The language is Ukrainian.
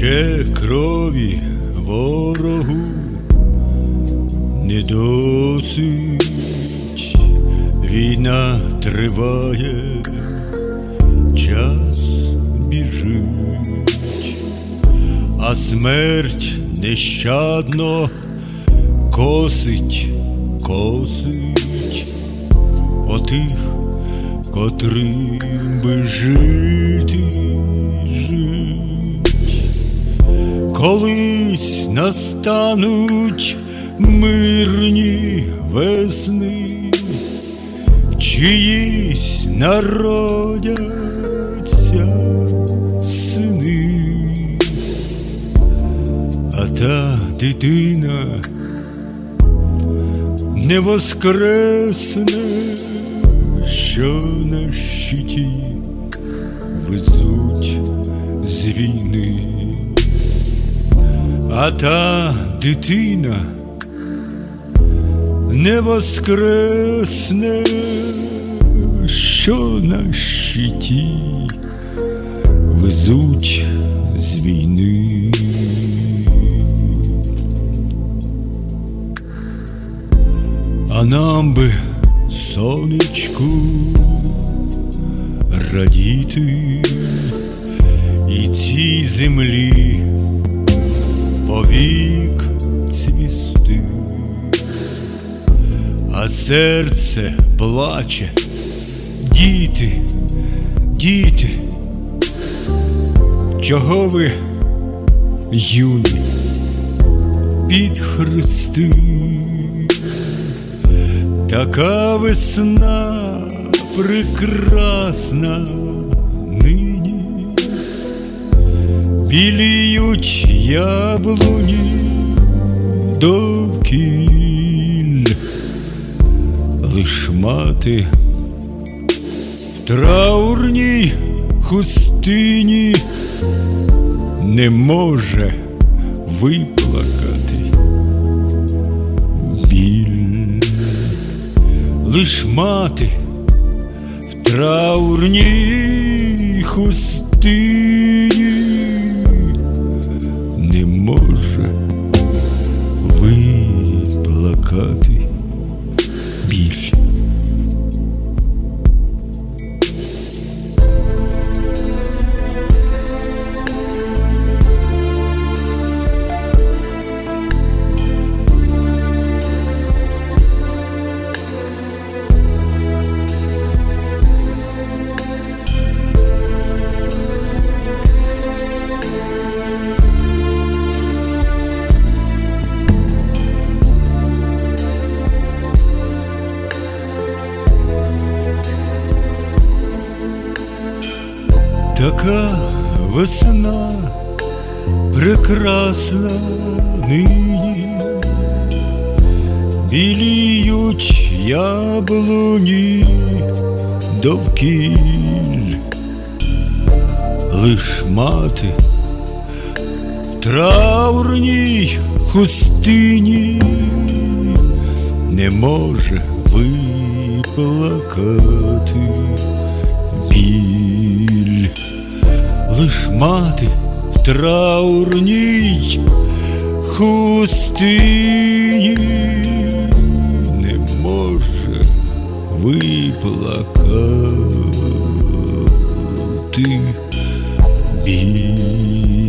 Ще крові ворогу не досить, війна триває, час біжить, а смерть нещадно косить, косить отих, котрим би жити, жить. Колись настануть мирні весни, чиїсь народяться сини, а та дитина не воскресне, що на щиті везуть з війни. А та дитина не воскресне, що на щиті везуть з війни. А нам би сонечку радіти і цій землі повік цвісти, а серце плаче, діти, діти, чого ви юні під хрести, така весна прекрасна нині біліють яблуні довкіль, лиш мати в траурній хустині не може виплакати біль, лиш мати в траурній хустині Така весна прекрасна нині, біліють яблуні довкіль, лиш мати в траурній хустині не може виплакати біль, лиш мати в траурній хустині не може виплакати біль.